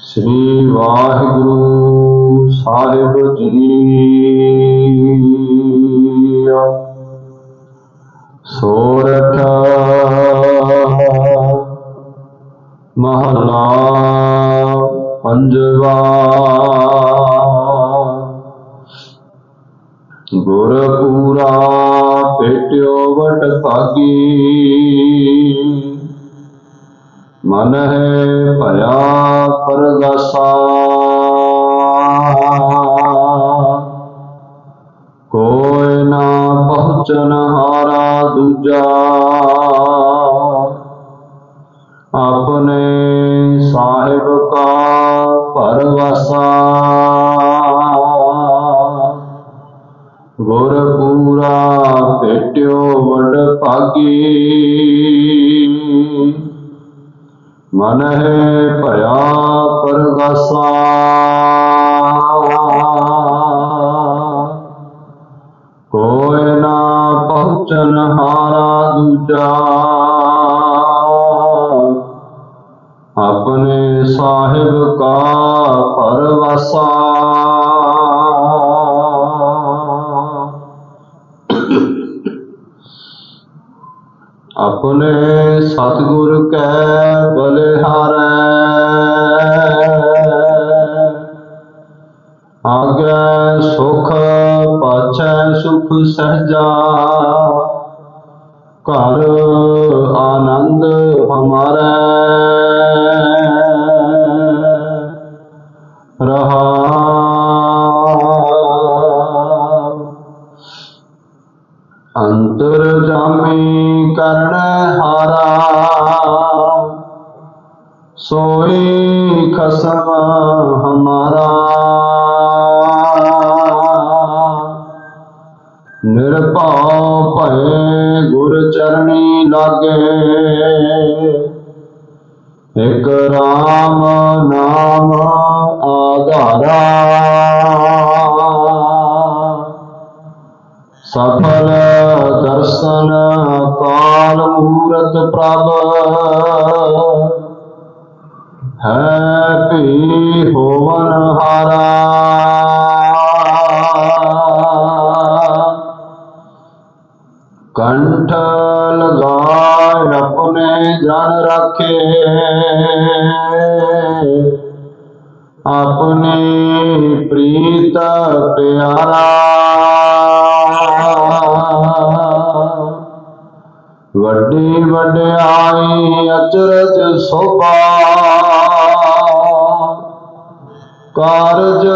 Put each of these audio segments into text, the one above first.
ਸ੍ਰੀ ਵਾਹਿਗੁਰੂ ਸਾਹਿਬ ਜੀ। ਸੋਰਠ ਮਹਲਾ ਪੰਜਵਾ। ਗੁਰ ਪੇਟਿਓ ਵਟ ਭਾਗੀ। ਮਨ ਹੈ ਭਇਆ ਪਰਗਾਸਾ ਕੋਈ ਨਾ ਪਹੁੰਚਨ ਹਾਰਾ ਦੂਜਾ। ਆਪਣੇ ਸਾਹਿਬ ਕਾ ਪਰਵਾਸਾ ਗੁਰ ਪੂਰਾ ਭੇਟਿਓ ਵਡ ਭਾਗੀ। ਮਨ ਹੈ ਭਇਆ ਪਰਗਾਸਾ। ਕੋਈ ਨਾ ਪਹੁੰਚਨ ਹਾਰਾ ਦੂਜਾ। ਆਪਣੇ ਸਾਹਿਬ ਕਾ ਪਰਵਾਸਾ। ਆਪਣੇ ਸਤਿਗੁਰ ਕੈ ਬਲਿਹਾਰੈ। ਆਗੇ ਸੁਖ ਪਾਛੈ ਸੁਖ ਸਹਜਾ। ਘਰ ਨਿਰਭਉ ਭਏ ਗੁਰ ਚਰਣੀ ਲਾਗੇ। ਇਕ ਰਾਮ ਨਾਮ ਆਧਾਰਾ। ਸਫਲ ਦਰਸ਼ਨ ਕਾਲ ਮੂਰਤ ਪ੍ਰਭ। ਰੱਖੇ। ਆਪਣੇ ਪ੍ਰੀਤ ਪਿਆਰਾ। ਵੱਡੀ ਵਡਿਆਈ ਅਚਰਜ ਸੋਭਾ ਕਾਰਜ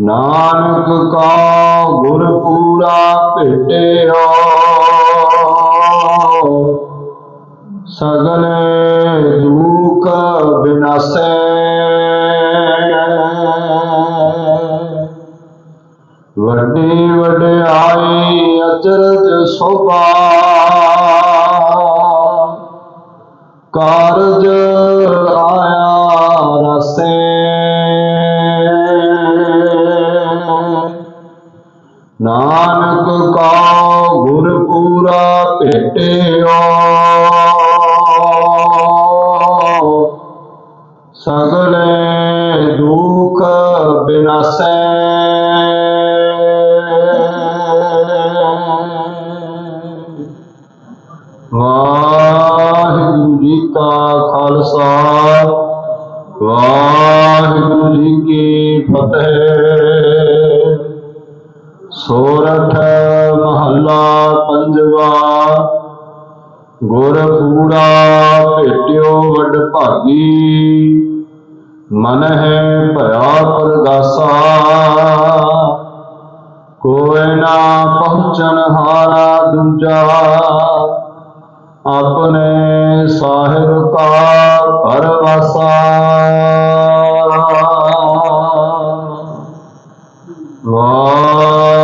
ਨਾਨਕ ਕਾ ਗੁਰ ਪੂਰਾ ਭੇਟਿਓ। ਸਗਲੇ ਦੁਖ ਬਿਨਾਸੇ। ਵੱਡੇ ਵਡਿਆਈ ਅਚਰਜ ਸੋਭਾ। ਕਾਰਜ ਨਾਨਕ ਕਾ ਗੁਰ ਪੂਰਾ ਭੇਟਿਓ ਸਗਲੇ ਦੁਖ ਬਿਨਾਸੈ। ਵਾਹਿਗੁਰੂ ਜੀ ਕਾ ਖਾਲਸਾ, ਵਾਹਿਗੁਰੂ ਜੀ ਕੀ ਫਤਿਹ। ਸੋਰਠ ਮਹੱਲਾ ਪੰਜਵਾ। ਗੁਰ ਪੂਰਾ ਭੇਟਿਓ ਵੱਡ ਭਾਗੀ। ਮਨ ਹੈ ਭਇਆ ਪਰਦਾਸਾ ਕੋਇ ਨਾ ਪਹੁੰਚਨ ਹਾਰਾ ਦੂਜਾ। ਆਪਣੇ ਸਾਹਿਬ ਕਾ ਪਰਵਾਸਾ। ਵਾਹ।